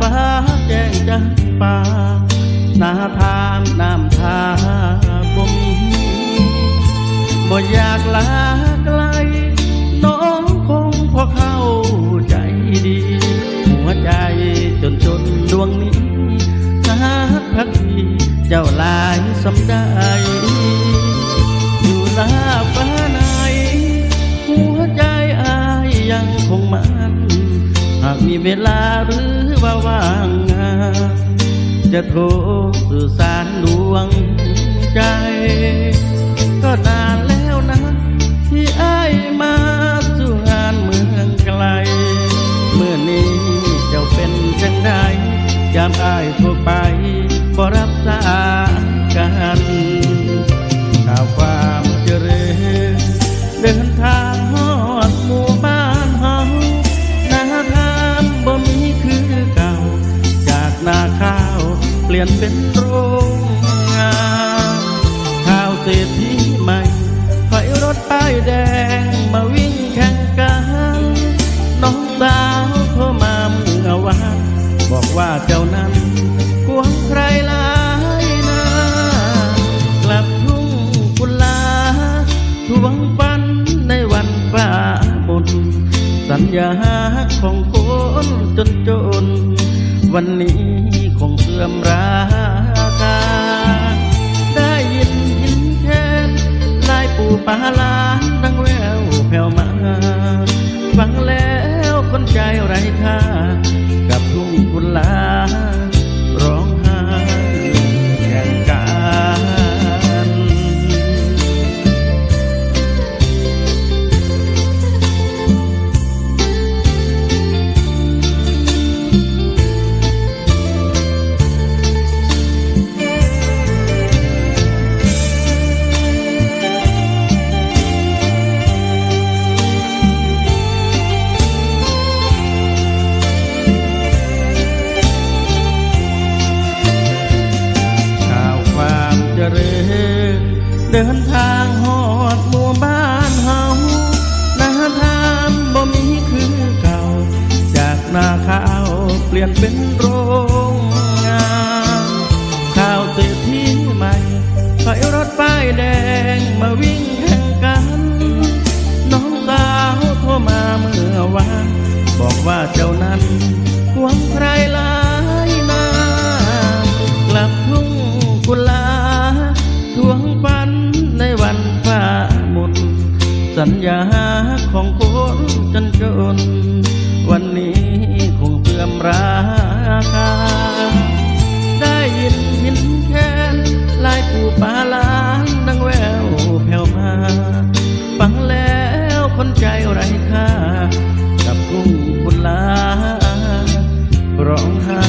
ป้าแจ้งจังป่านาทามน้ำทาบ่มีบ่อยากลาากมีเวลาหรือว่าว่างงานจะโทรสื่อสารดวงใจ ก็นานแล้วนะ ที่อายมาสู่งานเมืองไกล เมื่อนี้เจ้าเป็นจังใดยามอายโทรไปก็รับสาย เปลี่ยนเป็นโรงงานข้าวเศรษฐีใหม่ถอยรถป้ายแดงมาวิ่งแข่งกันน้องสาวโทรมาเมื่อวานบอกว่าเจ้านั้นควงใครหลายนากลับทุ่งกุลาทวงฝันในวันฟ้ามนสัญญาของคนจนจนวันนี้คงเสื่อมรา ปู่ปาลานดัง เดินทางหอดหมู่บ้านเฮาหน้าทางบ่มีคือเก่า จากนาข้าวเปลี่ยนเป็นโรงงานข้าวเศรษฐีใหม่ถอยรถป้ายแดงมาวิ่งแข่งกัน น้องสาวโทรมาเมื่อวาน บอกว่าเจ้านั้น สัญญาของคนจนจน วันนี้คงเสื่อมราคา ได้ยินยินแค่ลายปู่ปาลานดังแววแผ่วมา ฟังแล้วคนใจไร้ค่า กับกุ้งกุลาร้องไห้